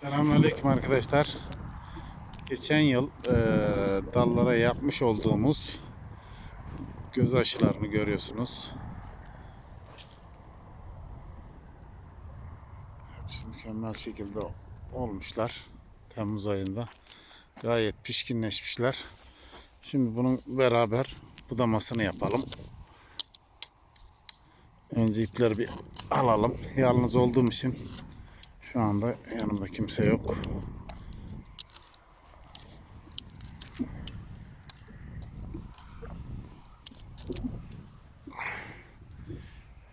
Selamünaleyküm arkadaşlar. Geçen yıl eee, dallara yapmış olduğumuz göz aşılarını görüyorsunuz. Hepsi mükemmel şekilde olmuşlar. Temmuz ayında. Gayet pişkinleşmişler. Şimdi bunun beraber budamasını yapalım. Önce ipleri bir alalım. Yalnız olduğum için şu anda yanımda kimse yok.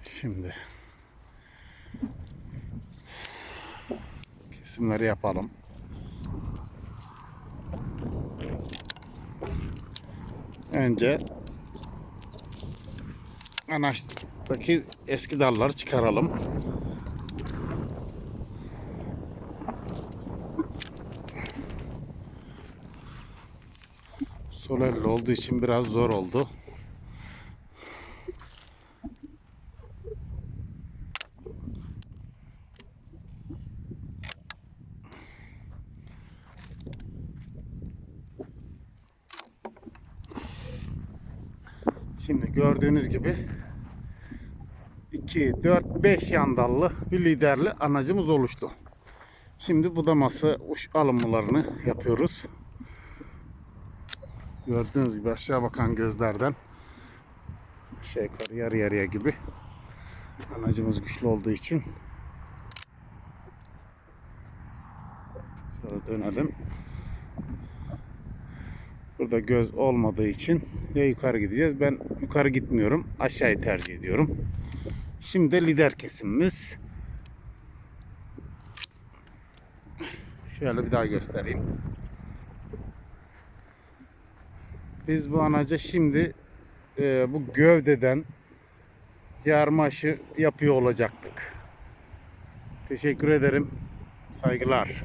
Şimdi kesimleri yapalım. Önce anaçtaki eski dalları çıkaralım. Sol elle olduğu için biraz zor oldu. Şimdi gördüğünüz gibi 2, 4, 5 yandallı bir liderli anacımız oluştu. Şimdi budaması alımlarını yapıyoruz. Gördüğünüz gibi aşağı bakan gözlerden aşağı yukarı yarı yarıya gibi anacımız güçlü olduğu için şöyle dönelim. Burada göz olmadığı için ya yukarı gideceğiz. Ben yukarı gitmiyorum. Aşağıyı tercih ediyorum. Şimdi de lider kesimimiz. Şöyle bir daha göstereyim. Biz bu anaca şimdi e, bu gövdeden yarma aşı yapıyor olacaktık. Teşekkür ederim. Saygılar.